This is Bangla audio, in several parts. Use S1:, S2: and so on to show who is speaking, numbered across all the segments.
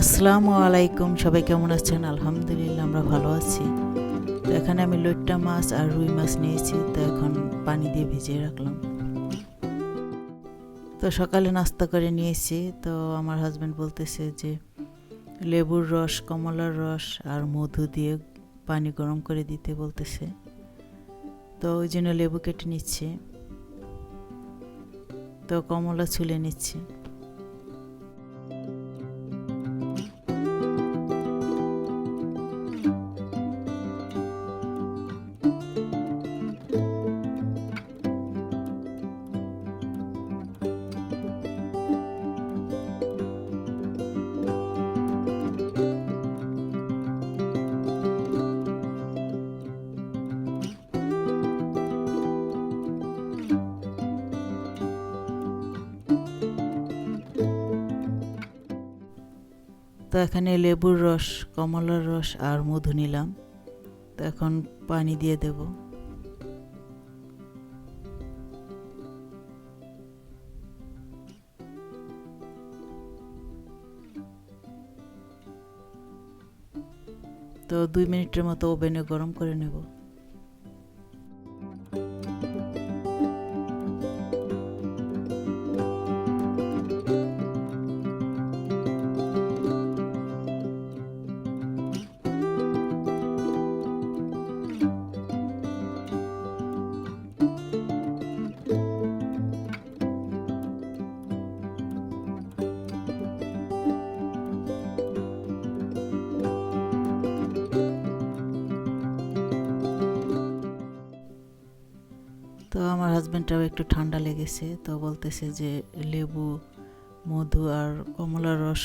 S1: আসসালামু আলাইকুম, সবাই কেমন আছেন? আলহামদুলিল্লাহ, আমরা ভালো আছি। তো এখানে আমি লইট্টা মাছ আর রুই মাছ নিয়েছি, তো এখন পানি দিয়ে ভিজিয়ে রাখলাম। তো সকালে নাস্তা করে নিয়েছি। তো আমার হাজব্যান্ড বলতেছে যে, লেবুর রস, কমলার রস আর মধু দিয়ে পানি গরম করে দিতে বলতেছে। তো ওই জন্য লেবু কেটে নিচ্ছে। তো কমলা ছুলে নিচ্ছে। তো এখানে লেবুর রস, কমলার রস আর মধু নিলাম। তো এখন পানি দিয়ে দেব। তো দুই মিনিটের মতো ওভেনে গরম করে নেব। হাজব্যান্ডটাও একটু ঠান্ডা লেগেছে, তো বলতেছে যে লেবু, মধু আর কমলার রস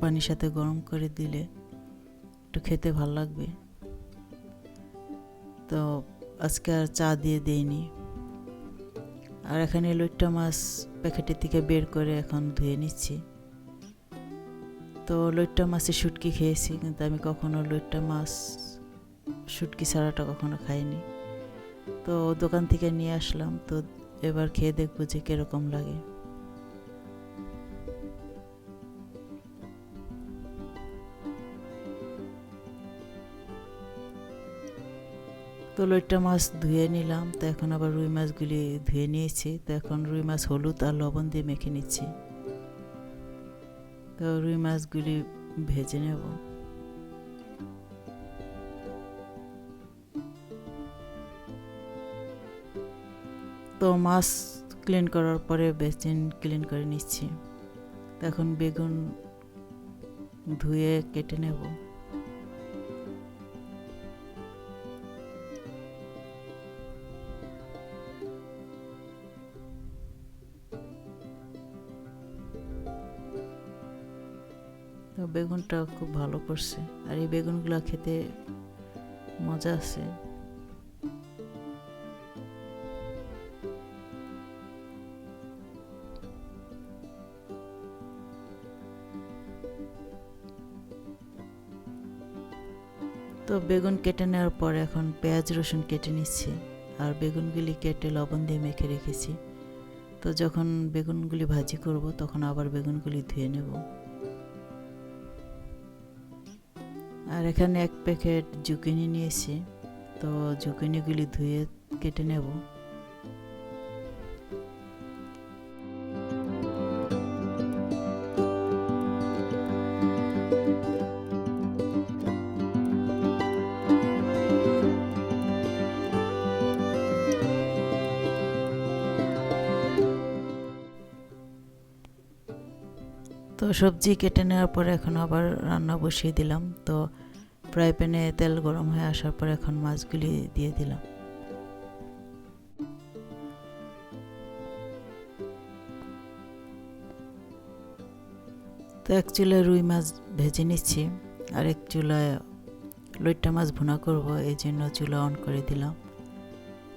S1: পানির সাথে গরম করে দিলে একটু খেতে ভালো লাগবে। তো আজকে আর চা দিয়ে দেয়নি আর এখানে লইট্টা মাছ প্যাকেটের থেকে বের করে এখন ধুয়ে নিচ্ছি। তো লইট্টা মাছে শুটকি খেয়েছি, কিন্তু আমি কখনো লইট্টা মাছ শুটকি ছাড়াটা কখনো খাইনি। তো দোকান থেকে নিয়ে আসলাম। তো এবার খেয়ে দেখব যে কীরকম লাগে। তো লইট্টা মাছ ধুয়ে নিলাম। তো এখন আবার রুই মাছগুলি ধুয়ে নিয়েছি। তো এখন রুই মাছ হলুদ আর লবণ দিয়ে মেখে নিচ্ছি। তো রুই মাছগুলি ভেজে নেব। তো মাছ ক্লিন করার পরে বেসিন ক্লিন করে নিচ্ছি। এখন বেগুন ধুয়ে কেটে নেব। বেগুনটা খুব ভালো করছে। আর এই বেগুনগুলো খেতে মজা আছে। তো বেগুন কেটে নেওয়ার পর এখন পেঁয়াজ, রসুন কেটে নিচ্ছি। আর বেগুনগুলি কেটে লবণ দিয়ে মেখে রেখেছি। তো যখন বেগুনগুলি ভাজি করব, তখন আবার বেগুনগুলি ধুয়ে নেব। আর এখানে এক প্যাকেট জুকিনি নিয়েছি। তো জুকিনিগুলি ধুয়ে কেটে নেব। তো সবজি কেটে নেওয়ার পরে এখন আবার রান্না বসিয়ে দিলাম। তো ফ্রাই প্যানে তেল গরম হয়ে আসার পর এখন মাছগুলি দিয়ে দিলাম। তো এক চুলায় রুই মাছ ভেজে নিচ্ছি আর এক চুলায় লইট্টা মাছ ভুনা করব, এই জন্য চুলা অন করে দিলাম।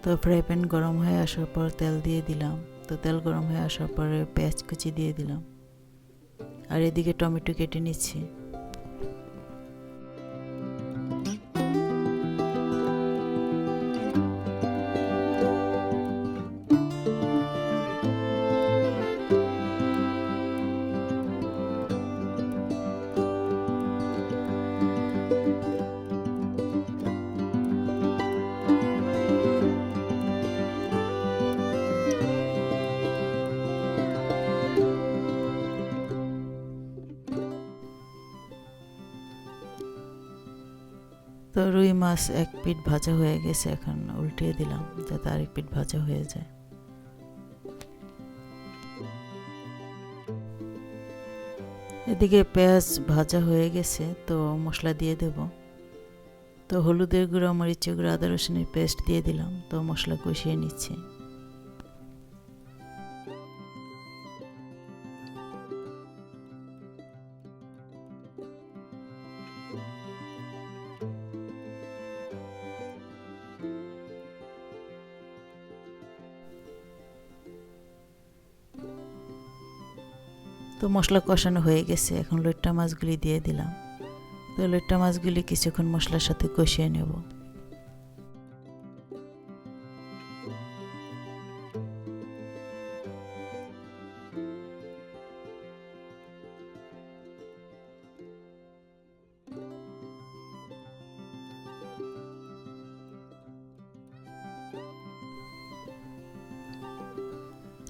S1: তো ফ্রাই প্যান গরম হয়ে আসার পর তেল দিয়ে দিলাম। তো তেল গরম হয়ে আসার পরে পেঁয়াজ কুচি দিয়ে দিলাম। আর এদিকে টমেটো কেটে নিচ্ছি। রুই মাছ এক পিঠ ভাজা হয়ে গেছে, এখন উল্টিয়ে দিলাম যাতে আরেক পিঠ ভাজা হয়ে যায়। এদিকে পেঁয়াজ ভাজা হয়ে গেছে, তো মশলা দিয়ে দেব। তো হলুদের গুঁড়ো, মরিচের গুঁড়ো, আদা রসুনের পেস্ট দিয়ে দিলাম, তো মশলা কষিয়ে নিচ্ছি। তো মশলা কষানো হয়ে গেছে, এখন লইট্টা মাছগুলি দিয়ে দিলাম। তো লইট্টা মাছগুলি কিছুক্ষণ মশলার সাথে কষিয়ে নেব।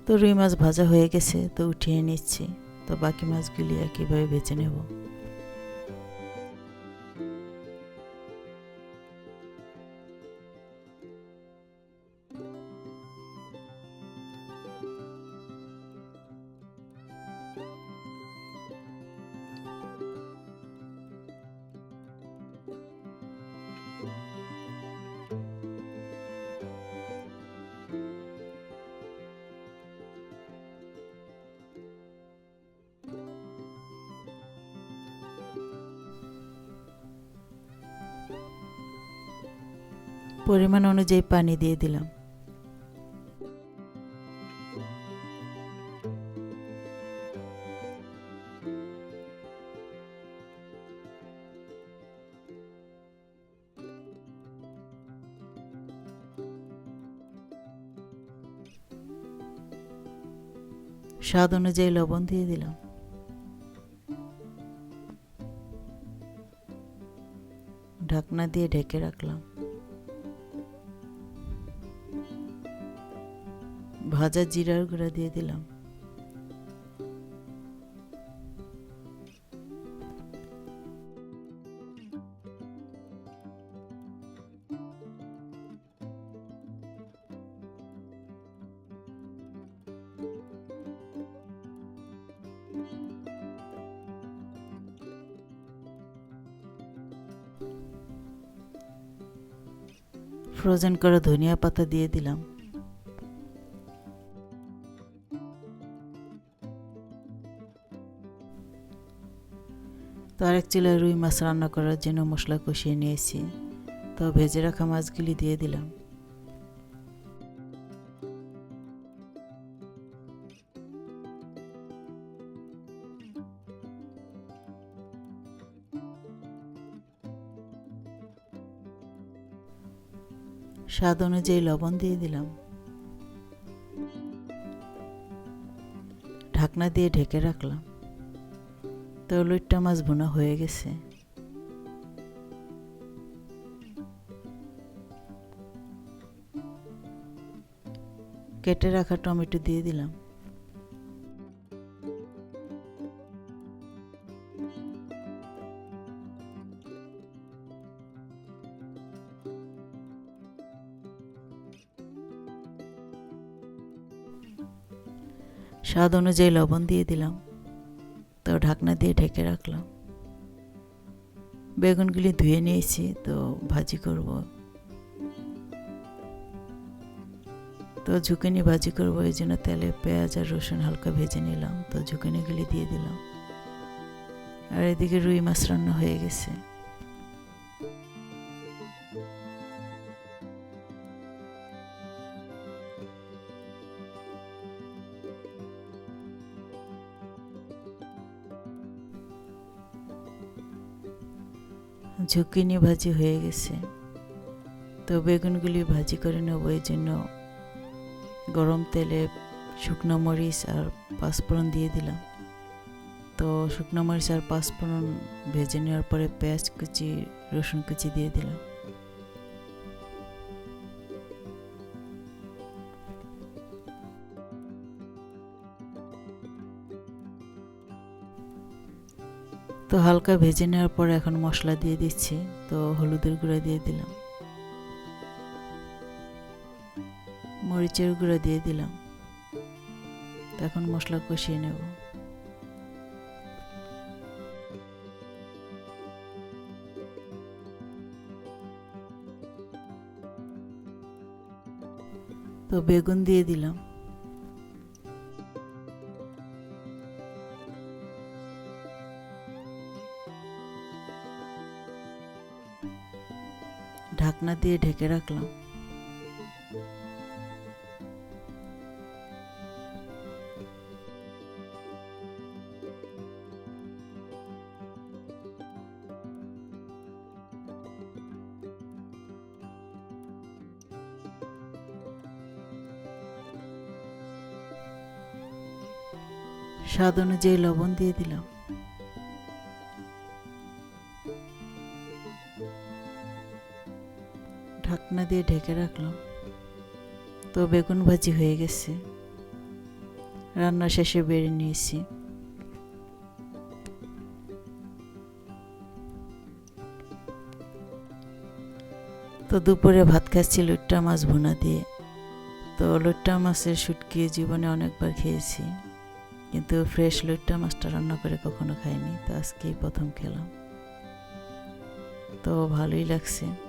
S1: তো রুই মাছ ভাজা হয়ে গেছে, তো উঠিয়ে নিচ্ছি। তো বাকি মাছগুলি একইভাবে বেছে নেব। পরিমাণ অনুযায়ী পানি দিয়ে দিলাম। স্বাদ অনুযায়ী লবণ দিয়ে দিলাম। ঢাকনা দিয়ে ঢেকে রাখলাম। ভাজা জিরার গুঁড়া দিয়ে দিলাম। ফ্রোজেন করা ধনিয়া পাতা দিয়ে দিলাম। তো আরেক চুলায় রুই মাছ রান্না করার জন্য মশলা কষিয়ে নিয়েছি। তো ভেজে রাখা মাছগুলি দিয়ে দিলাম। স্বাদ অনুযায়ী লবণ দিয়ে দিলাম। ঢাকনা দিয়ে ঢেকে রাখলাম। তো লইট্টা মাছ ভুনা হয়ে গেছে। কেটে রাখা টমেটো দিয়ে দিলাম। স্বাদ অনুযায়ী লবণ দিয়ে দিলাম। তো ঢাকনা দিয়ে ঢেকে রাখলাম। বেগুনগুলি ধুয়ে নিয়েছি, তো ভাজি করব। তো ঝুঁকিনি ভাজি করব, এই জন্য তেলে পেঁয়াজ আর রসুন হালকা ভেজে নিলাম। তো ঝুঁকিনিগুলি দিয়ে দিলাম। আর এদিকে রুই মাছ রান্না হয়ে গেছে। ঝুঁকিনি ভাজি হয়ে গেছে। তো বেগুনগুলি ভাজি করে নেব, এই জন্য গরম তেলে শুকনো মরিচ আর পাঁচফোড়ন দিয়ে দিলাম। তো শুকনো মরিচ আর পাঁচফোড়ন ভেজে নেওয়ার পরে পেঁয়াজ কুচি, রসুন কুচি দিয়ে দিলাম। তো হালকা ভেজে নেওয়ার পর এখন মশলা দিয়ে দিচ্ছি, তো হলুদের গুঁড়া দিয়ে দিলাম। মরিচের গুঁড়া দিয়ে দিলাম। এখন মশলা কষিয়ে নেব। তো বেগুন দিয়ে দিলাম। ঢাকনা দিয়ে ঢেকে রাখলাম। স্বাদ অনুযায়ী লবণ দিয়ে দিলাম। ঢাকনা দিয়ে ঢেকে রাখলাম। তো বেগুন ভাজি হয়ে গেছে। রান্না শেষে বেড়ে নিয়েছি। তো দুপুরে ভাত খাচ্ছি লুট্টা মাছ ভুনা দিয়ে। তো লুট্টা মাছের শুটকি জীবনে অনেকবার খেয়েছি। কিন্তু ফ্রেশ লুট্টা মাছটা রান্না করে কখনো খাইনি। তো আজকেই প্রথম খেলাম। তো ভালোই লাগছে।